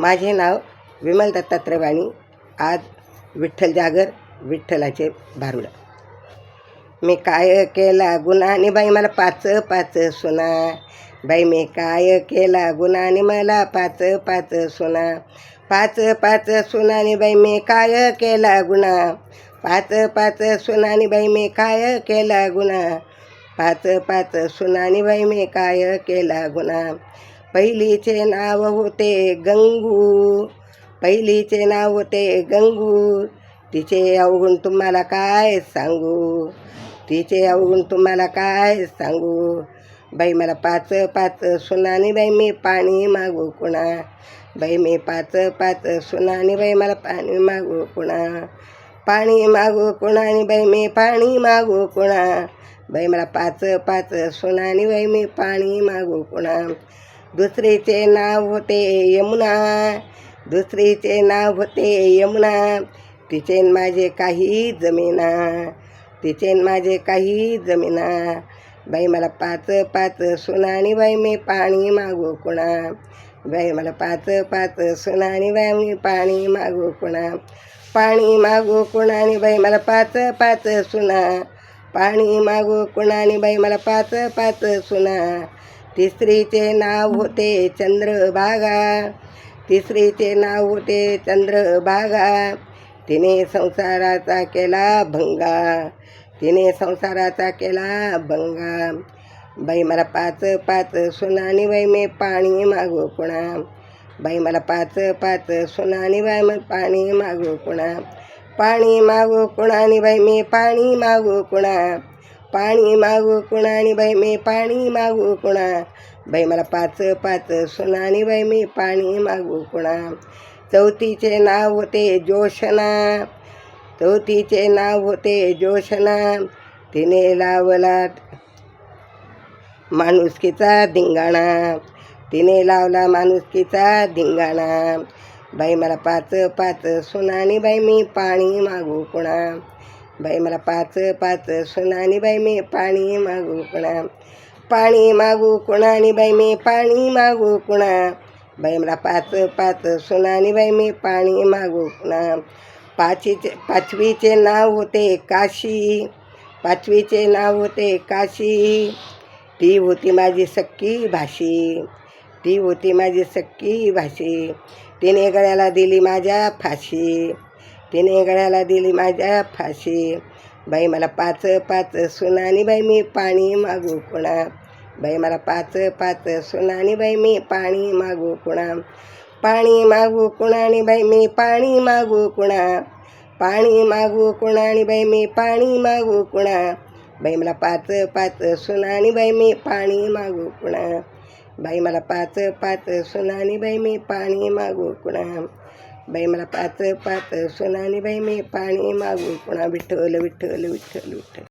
माझे नाव विमल दत्तात्रय वाणी आज विठ्ठल जागर विठ्ठलाचे भारुड. मी काय केला गुन्हाने बाई मला पाच पाच सुना. बाई मी काय केला गुन्हाने मला पाच पाच सुना. पाच पाच सुनाने बाई मी काय केला गुन्हा? पाच पाच सुनाने बाई मी काय केला गुन्हा? पाच पाच सुनाने बाई मी काय केला गुन्हा? पहिलीचे नाव होते गंगू पहिलीचे नाव होते गंगू तिचे अवगुण तुम्हाला काय सांगू? तिचे अवगुण तुम्हाला काय सांगू? बाई मला पाच पाच सुनानी बाई मी पाणी मागू कुणा? बाई मी पाच पाच सुनानी बाई मला पाणी मागू कुणा? पाणी मागू कुणानी बाई मी पाणी मागू कुणा? बाई मला पाच पाच सुनानी बाई मी पाणी मागू कुणा? दुसरीचे नाव होते यमुना. दुसरीचे नाव होते यमुना. तिचे माझे काही जमीना. तिचे माझे काही जमीना. बाई मला पाच पाच सुनाणी बाई मी पाणी मागू कुणा. बाई मला पाच पाच सुनाणी बाई मी पाणी मागू कुणा. पाणी मागू कुणानी बाई मला पाच पाच सुना. पाणी मागू कुणानी बाई मला पाच पाच सुना. तिसरीचे नाव होते चंद्रभागा. तिसरीचे नाव होते चंद्रभागा. तिने संसाराचा केला भंगा. तिने संसाराचा केला भंगा. बाई मला पाच पाच सुनानी बाई मी पाणी मागू कुणा बाई मला पाच पाच सुनानी बाई मग पाणी मागू कुणा पाणी मागू कुणानी बाई मी पाणी मागू कुणा पाणी मागू कुणानी बाई मी पाणी मागू कुणा? बाई मला पाच पाच सुनानी बाई मी पाणी मागू कुणा? चौथीचे नाव होते जोशना. चौथीचे नाव होते जोशना. तिने लावला माणुसकीचा धिंगाणा. तिने लावला माणुसकीचा धिंगाणा. बाई मला पाच पाच सुनानी बाई मी पाणी मागू कुणा? बाई मला पाच पाच सुनानी बाई मी पाणी मागू कुणा. पाणी मागू कुणानी बाई मी पाणी मागू कुणा. बाई मला पाच पाच सुनानी बाई मी पाणी मागू कुणा. पाचीचे पाचवीचे नाव होते काशी. पाचवीचे नाव होते काशी. ती होती माझी सक्की भाषी ती होती माझी सक्की भाषी तिने गळ्याला दिली माझ्या फाशी. तिने गळ्याला दिली माझ्या फाशी. बाई मला पाच पाच सुनानी बाई मी पाणी मागू कुणा. बाई मला पाच पाच सुनानी बाई मी पाणी मागू कुणा. पाणी मागू कुणानी बाई मी पाणी मागू कुणा. पाणी मागू कुणानी बाई मी पाणी मागू कुणा. बाई मला पाच पाच सुनानी बाई मी पाणी मागू कुणा. बाई मला पाच पाच सुनानी बाई मी पाणी मागू कुणा. बाई मला पाच पाच सोनानी बाई मी पाणी मागू पुन्हा विठ्ठल विठ्ठल विठ्ठल विठ्ठल.